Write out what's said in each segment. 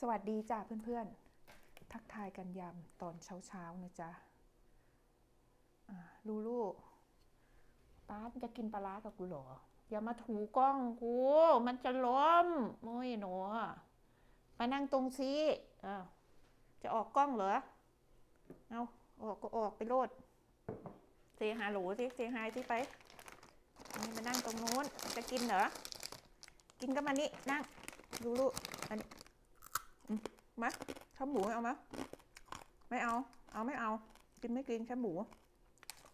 สวัสดีจ้าเพื่อนๆ ทักทายกันยามตอนเช้าๆนะจ๊ะอ่าลูลูป้าจะกินปลาร้ากับกูเหรอ อย่ามาถูกล้องกู มันจะล้มโอ้ยหนูมานั่งตรงซีจะออกกล้องเหรอ เอาออกก็ออกไปโลดเซฮาโหลสิเซฮายสิไปนี่มานั่งตรงนู้น จะกินเหรอ กินก็มานี่นั่ง ลูลูอันนี้ มาแคบหมูเอามาไม่เอา เอาไม่เอา กินไม่กินแคบหมู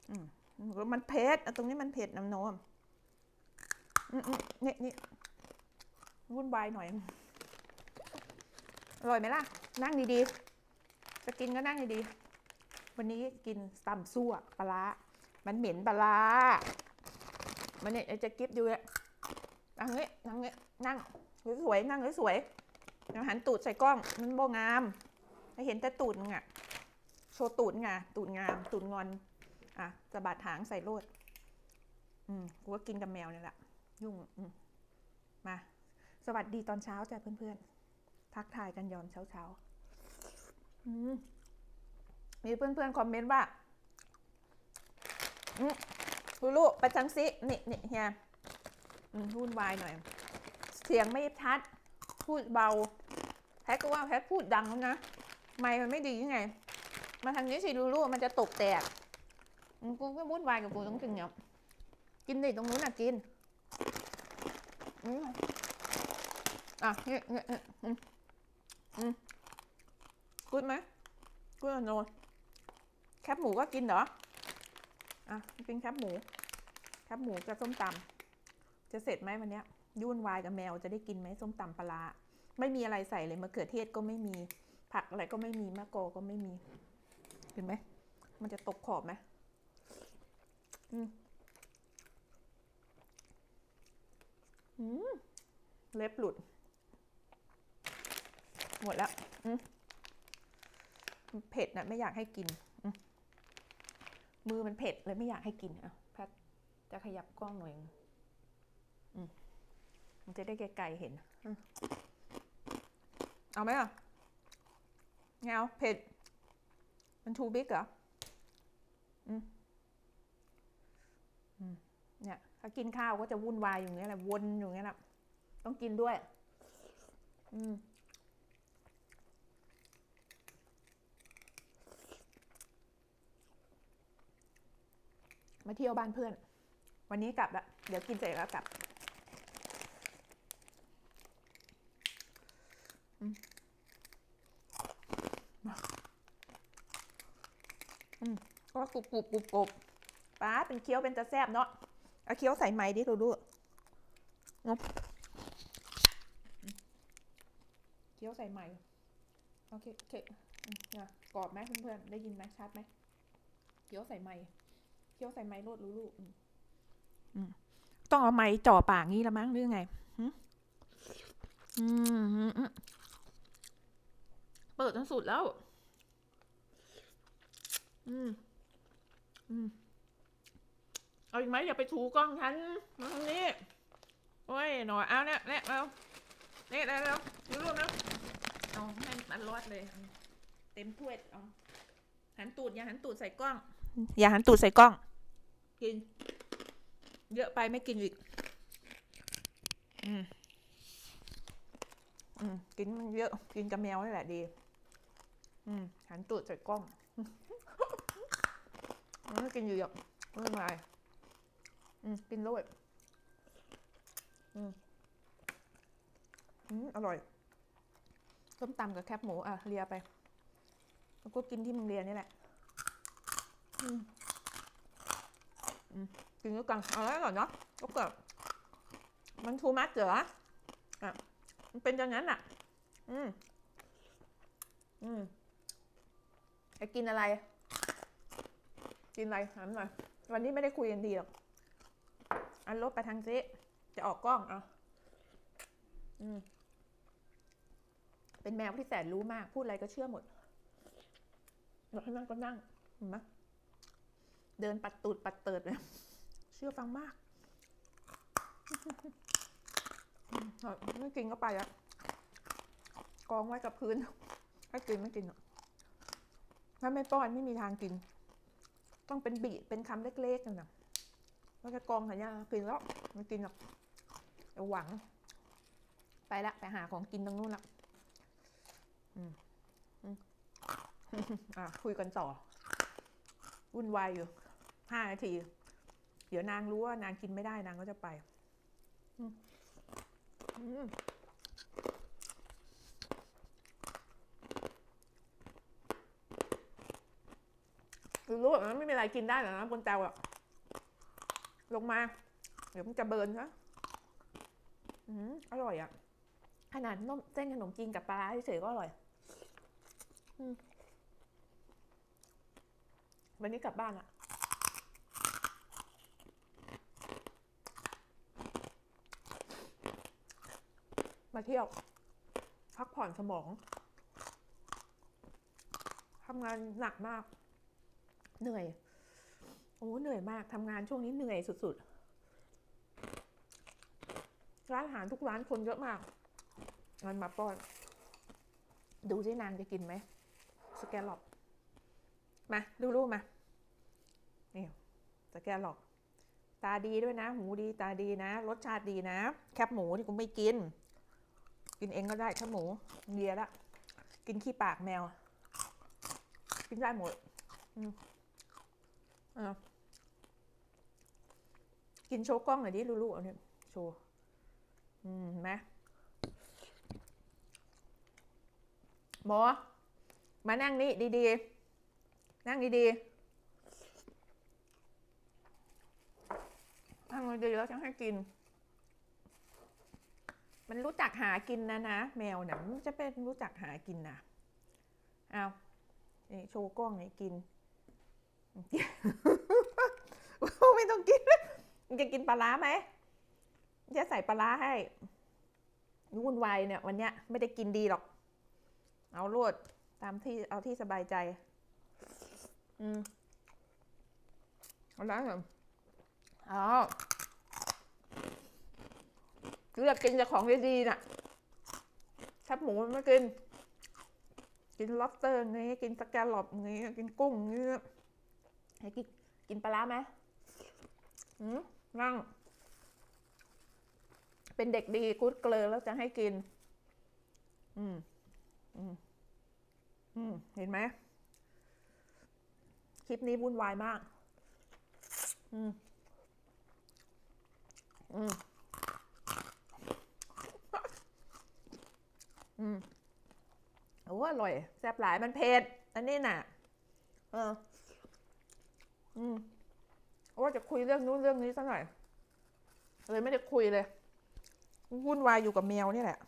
อืมมันเผ็ดตรงนี้มันเผ็ดน้ำนมอืมนี่นี่วุ่นวายหน่อย อร่อยไหมล่ะ นั่งดีๆ จะกินก็นั่งดีๆ วันนี้กินตำซั่วปลา มันเหม็นปลาร้ามันเนี่ยจะกิฟดูเลยนั่งเงี้ยนั่งเงี้ยนั่งสวยๆนั่งสวยๆ เดี๋ยวหันตูดใส่กล้องมันโบงามให้เห็นแต่ตูดมึงอะโชว์ตูดไงตูดงามตูดงอน อะสะบัดหางใส่โลด อืมกูก็กินกับแมวนี่แหละยุ่งอืมมา สวัสดีตอนเช้าจ้ะเพื่อนๆ ทักทายกันยอมเช้าเช้าๆอืมมีเพื่อนๆ คอมเมนต์ว่าอืมลูกๆไปจังซินี่นี่เฮียอืมวุ่นวายหน่อย เสียงไม่ชัด พูดเบา ทก็ว่าแพทพูดดังแล้วนะ ไม่มันไม่ดียังไง มาทางนี้สิลูลูมันจะตกแตก กูก็วุ่นวายกับกูต้องกินเนี่ยกินดิตรงนู้นน่ะกินอะเนี่ยเนี่ยเนี่ยอืมอืมกูดไหมกูดโนแคบหมูก็กินเหรอ อะกินแคบหมู แคบหมูกับส้มตำจะเสร็จไหมวันเนี้ยยุ่นวายกับแมวจะได้กินไหมส้มตำปลาร้า ไม่มีอะไรใส่เลยมะเขือเทศก็ไม่มี ผักอะไรก็ไม่มีมะกอก็ไม่มี เห็นไหม มันจะตกขอบไหมอืมอืมเล็บหลุด หมดแล้วอืมเผ็ดนะไม่อยากให้กินอืมมือมันเผ็ดเลยไม่อยากให้กินอะแพทจะขยับกล้องหน่อยอืมมันจะได้ไกลๆเห็นอืม เอาไหมอะไงาเผ็ด มันทูบิ๊กเหรออืมเนี่ยถ้ากินข้าวก็จะวุ่นวายอยู่างเงี้ยแหละวนอยู่อย่างเงี้ยแหละต้องกินด้วย อืมมาเที่ยวบ้านเพื่อน วันนี้กลับละเดี๋ยวกินเสร็จแล้วกลับ อืมมาอืม ก็กรุบกรุบกรุบกรุบป้าเป็นเคี้ยวเป็นตะแซบเนาะเอาเคี้ยวใส่ไม้ดิดูดูงบเคี้ยวใส่ไม้โอเคโอเคเนี่ยกรอบไหมเพื่อนๆได้ยินไหมชัดไหมเคี้ยวใส่ไม้เคี้ยวใส่ไม้โลดรู้ลูกต้องเอาไม้จ่อปากงี้ละมั้งหรือไงเปิดจนสุดแล้ว อืม เอาอีกไหมอย่าไปถูกล้องฉันมาทางนี้โอ้ยหน่อยเอาเนี่ยเนี่ยเอาเนี่ยเร็วเร็วรู้รูปนะเอาให้มันรอดเลย เต็มถ้วยเอาหันตูดอย่าหันตูดใส่กล้อง อย่าหันตูดใส่กล้อง กิน เยอะไปไม่กินอีก อืมอืมกินมันเยอะ กินกับแมวนี่แหละดี อืมหันตูดใส่กล้อง ไม่กินอยู่หรอกไม่เป็นไรอืมกินด้วยอืมอืมอร่อยส้มตำกับแคบหมูอะเลียไป แล้วก็กินที่มึงเรียนนี่แหละ อืมอืมกินด้วยกันเอาแล้วก่อนเนาะก็เกิดมันทูมัสเหรออะมันเป็นอย่างนั้นอะ อืมอืมจะกินอะไร กินอะไรถามหน่อยวันนี้ไม่ได้คุยกันดีหรอกอันลบไปทางเจ๊จะออกกล้องอะอืมเป็นแมวที่แสนรู้มาก พูดอะไรก็เชื่อหมดบอกให้นั่งก็นั่งเห็นไหมเดินปัดตูดปัดเติดเลยเชื่อฟังมากไม่กินก็ไปแล้วกองไว้กับพื้น ถ้ากินไม่กินหรอกถ้าไม่ป้อนไม่มีทางกิน ต้องเป็นบีเป็นคำเล็กๆนั่นนะแล้วจะกองหันยากินแล้วไม่กินหรอกเดี๋ยวหวัง ไปละไปหาของกินตรงนู้นละอืมอืมอะคุยกันต่อวุ่นวายอยู่ห้านาที เดี๋ยวนางรู้ว่านางกินไม่ได้นางก็จะไป อืม อืมรู้แบบนั้นไม่มีอะไรกินได้หรอกนะบนเตาอะลงมา เดี๋ยวมันจะเบิร์นนะอืมอร่อยอะขนาดนมเส้นขนมจีนกับปลาร้าเฉยๆก็อร่อยอวันนี้กลับบ้านอะมาเที่ยว พักผ่อนสมองทำงานหนักมาก เหนื่อย โอ้เหนื่อยมากทำงานช่วงนี้เหนื่อยสุดๆ ร้านอาหารทุกร้านคนเยอะมากเงินมาป้อน ดูสินางจะกินไหมสแกลล็อกมาดูรูปมานี่สแกลล็อกตาดีด้วยนะหมูดีตาดีนะ รสชาติดีนะ แคบหมูที่กูไม่กิน กินเองก็ได้แคบหมูเดียละ กินขี้ปากแมว กินได้หมด อะกินโชว์กล้องหน่อยดิลูกๆเอาเนี่ยโชว์ อืมเห็นไหมหมอ มานั่งนี่ดีๆ นั่งดีๆ นั่งดีๆแล้วจะให้กิน มันรู้จักหากินนะนะ แมวเนี่ยมันจะเป็นรู้จักหากินนะเอานี่โชว์กล้องนี่กิน ไม่ต้องกินจะกินปลาร้าไหมจะใส่ปลาร้าให้วุ่นวายเนี่ยวันเนี้ยไม่ได้กินดีหรอก เอาโลดตามที่เอาที่สบายใจ อืมเอาล้างก่อนอ๋อเลือกกินแต่ของดีๆน่ะทับหมูมันไม่กิน กินล็อบสเตอร์อย่างงี้กินสแกลลอปอย่างงี้กินกุ้งอย่างงี้ ให้กินกินปลาร้าไหมอืมนั่ง เป็นเด็กดีกูดเกลือแล้วจะให้กิน อืม อืม อืม เห็นไหม คลิปนี้วุ่นวายมาก อืม อืม อืม โอ้อร่อย แซ่บหลายมันเผ็ด อันนี้น่ะ เออ อืมว่าจะคุยเรื่องนู้นเรื่องนี้สักหน่อยเลยไม่ได้คุยเลย วุ่นวายอยู่กับแมวนี่แหละ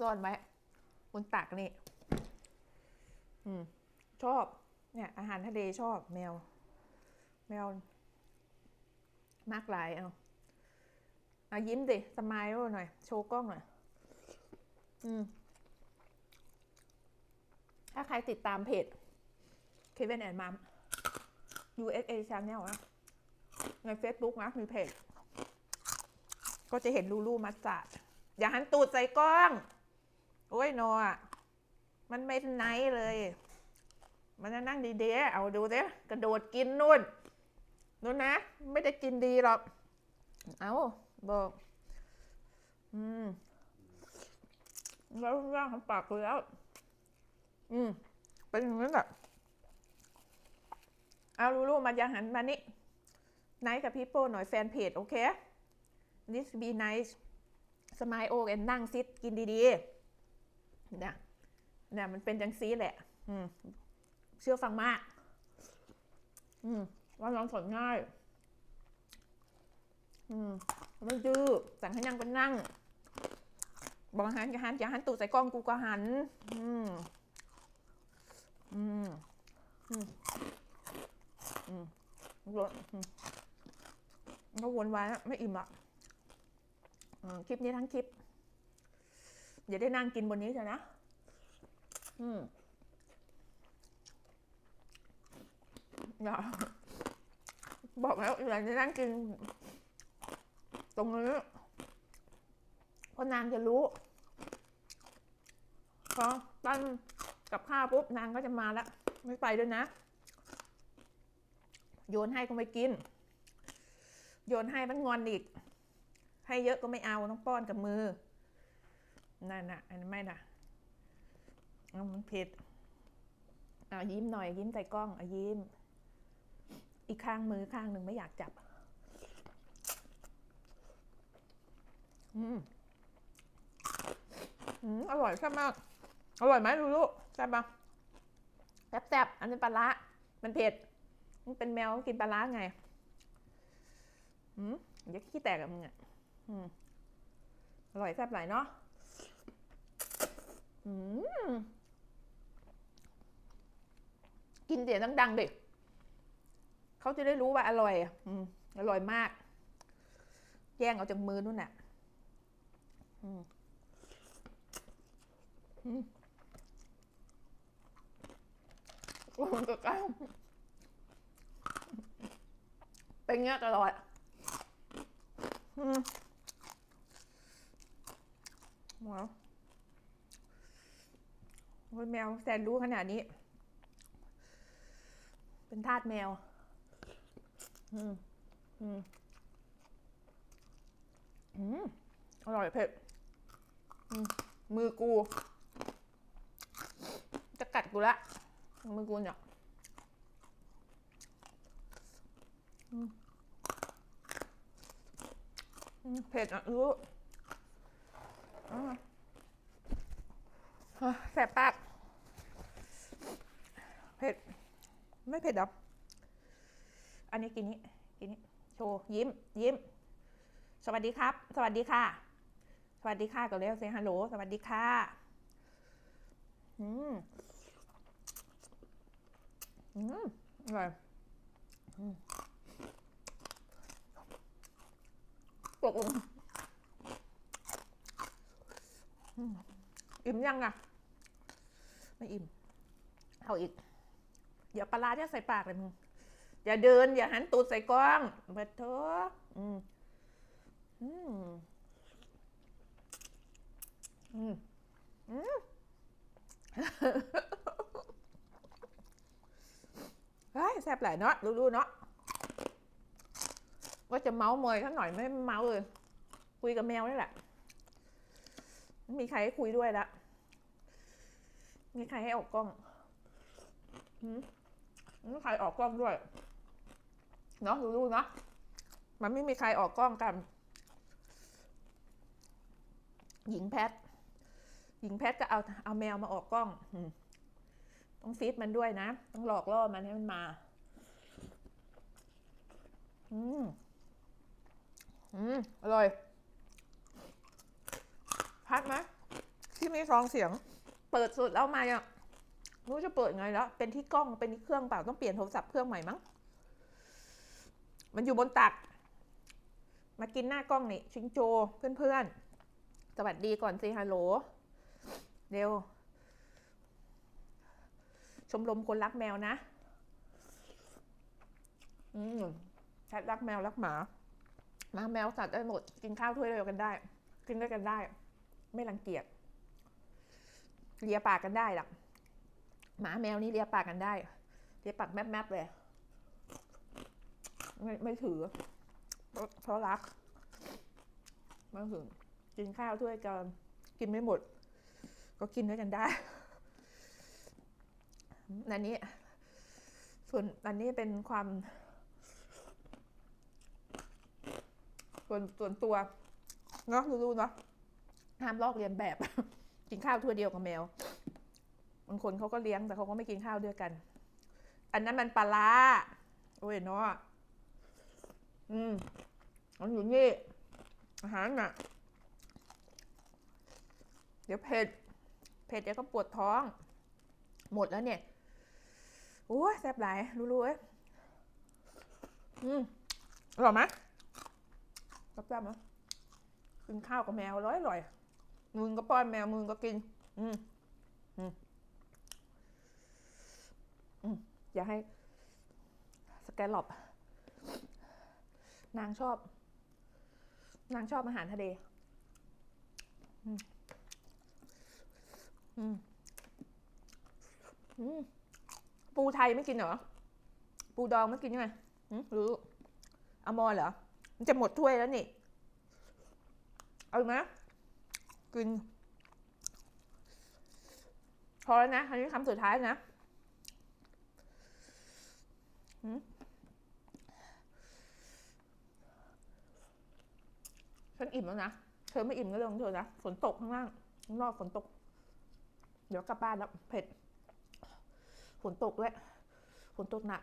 ซ่อนไว้บนตักนี่ อืม ชอบ เนี่ย อาหารทะเลชอบแมว แมว มากหลายเอาเอายิ้มดิสมายหน่อย โชว์กล้องหน่อย อืม ถ้าใครติดตามเพจ Kevin and Mom USA Channel นะใน Facebook นะมีเพจ ก็จะเห็นลูลูมัสตาร์ดอย่าหันตูดใส่กล้อง โอ้ยโนอะมันไม่ไนเลย มันจะนั่งดีๆ เอาดูสิกระโดดกินนู่นนู่นนะ ไม่ได้กินดีหรอก เอาบอก อืม แล้วร่างของปากเลยแล้ว อืม เป็นอย่างนั้นแหละ เอาลูๆมาอย่าหันมานี่ไนท์กับพี่โป้หน่อยแฟนเพจโอเค this be nice สมายโอกันนั่งซิดกินดีๆเนี่ยเนี่ยมันเป็นจังซีแหละอืมเชื่อฟังมาก อืมว่าน้องสนง่าย อืมไม่ดื้อสั่งให้นั่งก็นั่ง บอกหันอย่าหันอย่าหันตูดใส่กล้องกูก็หัน อืมอืมอืม อืมรถอืมก็วนวายไม่อิ่มอะคลิปนี้ทั้งคลิป อย่าได้นั่งกินบนนี้เถอะนะ อืมอย่าบอกแล้วอย่าได้นั่งกิน ตรงนี้เพราะนางจะรู้พอปั้นกับข้าวปุ๊บนางก็จะมาแล้ว ไม่ไปด้วยนะ โยนให้ก็ไม่กิน โยนให้มันงอนอีก ให้เยอะก็ไม่เอาต้องป้อนกับมือ นั่นน่ะ อันนี้ไม่น่ะเอามันเผ็ดเอายิ้มหน่อยยิ้มใส่กล้องเอายิ้ม อีกข้างมือข้างหนึ่งไม่อยากจับ อืมอืมอร่อยแซ่บมาก อร่อยไหมลูลูแซ่บปะแซ่บๆอันนี้ปลาร้ามันเผ็ด มันเป็นแมวกินปลาร้าไงอืมเดี๋ยวขี้แตกกับมึงอะอืมอร่อยแซ่บหลายเนาะอืมกินเสียงดังๆดิเขาจะได้รู้ว่าอร่อยอืมอร่อยมาก แย่งเอาจากมือนู่นน่ะอืมอืมโอ้โหกระก้า เป็นเงี้ยตลอดอืมว้าวโอ้ยแมวแสนรู้ขนาดนี้ เป็นทาสแมว อืม อืม อืม อร่อยเผ็ดมือกู จะกัดกูละ มือกูเนี่ย อืม เผ็ดอะรู้แสบปาก เผ็ด ไม่เผ็ดหรออันนี้กินนี้กินนี้โชว์ยิ้ม ยิ้ม สวัสดีครับ สวัสดีค่ะ สวัสดีค่ะก่อนเร็วเซฮัลโหล สวัสดีค่ะอืมอืมอร่อยอืม ตกลงอิ่มยังอะ ไม่อิ่ม เอาอีก อย่าปลาร้าจะใส่ปากเลยมึง อย่าเดิน อย่าหันตูดใส่กล้องเบิดเถอะอืม อืม อืม อืมเฮ้ยแซ่บหลายเนาะรู้ๆเนาะ ว่าจะเมาส์มอยเขาหน่อยไม่เมาส์เลย คุยกับแมวนี่แหละมีใครให้คุยด้วยละมีใครให้ออกกล้องมีใครออกกล้องด้วย เนาะรู้ๆเนาะมันไม่มีใครออกกล้องกัน หญิงแพทย์หญิงแพทย์ก็เอาเอาแมวมาออกกล้องอต้องฟีดมันด้วยนะ ต้องหลอกล่อมันให้มันมา อืม อืมอร่อย พัดไหมที่มีซองเสียง เปิดสุดแล้วมาอะไม่รู้จะเปิดไงแล้ว เป็นที่กล้อง เป็นที่เครื่องเปล่า ต้องเปลี่ยนโทรศัพท์เครื่องใหม่มั้ง มันอยู่บนตัก มากินหน้ากล้องนี่ ชิงโจ เพื่อนๆ สวัสดีก่อนสิฮัลโหล เร็ว ชมรมคนรักแมวนะ อืมแคทรักแมวรักหมา หมาแมวสัตว์ได้หมด กินข้าวถ้วยเดียวกันได้ กินด้วยกันได้ ไม่รังเกียจเลียปากกันได้หรอกหมาแมวนี่เลียปากกันได้เลียปากแมบๆเลย ไม่ไม่ถือเพราะรักม่ถือกินข้าวถ้วยกันกินไม่หมด ก็กินด้วยกันได้อันนี้ ส่วนอันนี้เป็นความ ส่วนส่วนตัวเนาะรู้ๆเนาะห้ามลอกเรียนแบบ กินข้าวถ้วเดียวกับแมวบางคนเขาก็เลี้ยงแต่เขาก็ไม่กินข้าวด้วยกัน อันนั้นมันปลาร้าโอ้ยเนาะอืมมันอยู่นี่อาหารน่ะ เดี๋ยวเผ็ดเผ็ดเดี๋ยวก็ปวดท้อง หมดแล้วเนี่ยโอ้ยแซ่บหลายรู้ๆเอ้ยอืมอร่อยไหม แซ่บๆไหมกินข้าวกับแมวร่อยอร่อยมึงก็ป้อนแมวมึงก็กิน อืมอืมอืมอย่าให้ สแกลลอปนางชอบ นางชอบอาหารทะเล อืม อืม อืม ปูไทยไม่กินเหรอ ปูดองไม่กินยังไงหืมหรืออมอเหรอ มันจะหมดถ้วยแล้วนี่ เอาอีกไหมกิน พอแล้วนะ อันนี้คำสุดท้ายนะฉันอิ่มแล้วนะ เธอไม่อิ่มก็เรื่องของเธอนะ ฝนตกข้างล่าง ข้างนอกฝนตก เดี๋ยวกลับบ้านแล้ว เผ็ด ฝนตกด้วย ฝนตกหนัก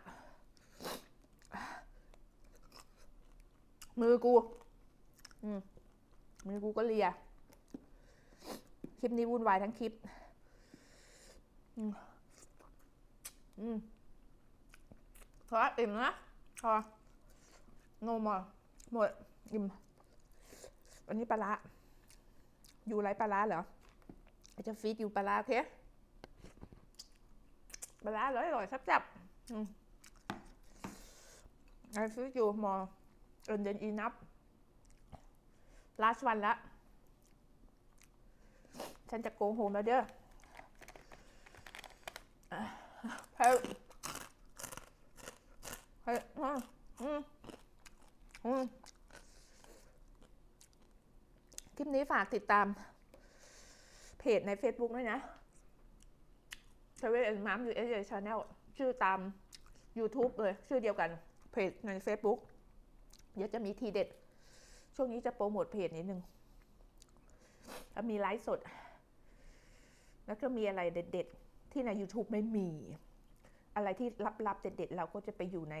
มือกูอืมมือกูก็เลีย คลิปนี้วุ่นวายทั้งคลิป อืมอืมพออิ่มนะพอโนมอหมดอิ่มอันนี้ปลาร้าอยู่ไรปลาร้าเหรอไอจะฟีดอยู่ปลาร้าโอเคปลาร้าอร่อยอร่อยๆแซ่บๆอืมไอฟีดอยู่มอ เอินเดนอีนับ last one ละ ฉันจะโกงโฮมแล้วเด้อเฮ้ยเฮ้ยอืมอืมอืมคลิปนี้ฝากติดตาม เพจใน Facebook ด้วยนะ t r a v e l and Mom USA Channel ชื่อตาม YouTube เลย ชื่อเดียวกันเพจใน Facebook เดี๋ยวจะมีทีเด็ด ช่วงนี้จะโปรโมทเพจนิดนึงแล้วมีไลฟ์สด แล้วก็มีอะไรเด็ด ๆ ที่ใน YouTube ไม่มี อะไรที่ลับๆเด็ด ๆ เราก็จะไปอยู่ใน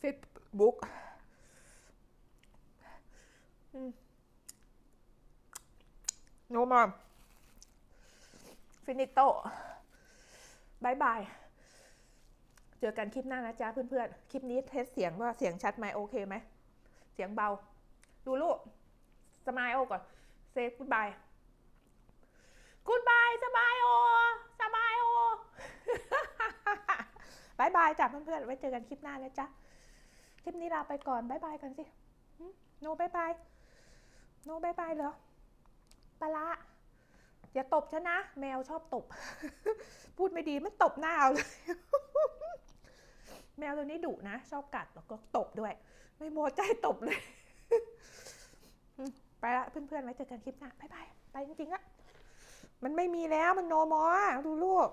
Facebook โนมอมฟินิโตบายบาย เจอกันคลิปหน้านะจ๊ะเพื่อนๆ คลิปนี้เทสเสียงว่าเสียงชัดไหมโอเคไหม เสียงเบา ดูลูกสมายโอก่อน เซฟกูดบายกูดบายสบายโอสบายโอบายบายจ้ะเพื่อนๆ ไว้เจอกันคลิปหน้านะจ๊ะ คลิปนี้ลาไปก่อนบายบายกันสิ โนบายบาย โนบายบายเหรอปลาละอย่าตบฉันนะ แมวชอบตบ พูดไม่ดีมันตบหน้าเอาเลย แมวตัวนี้ดุนะ ชอบกัดแล้วก็ตบด้วย ไม่โมใจตบเลย ไปละเพื่อนๆไว้เจอกันคลิปหน้าบายบายไปจริงๆอะมันไม่มีแล้วมันโนมอดูลูก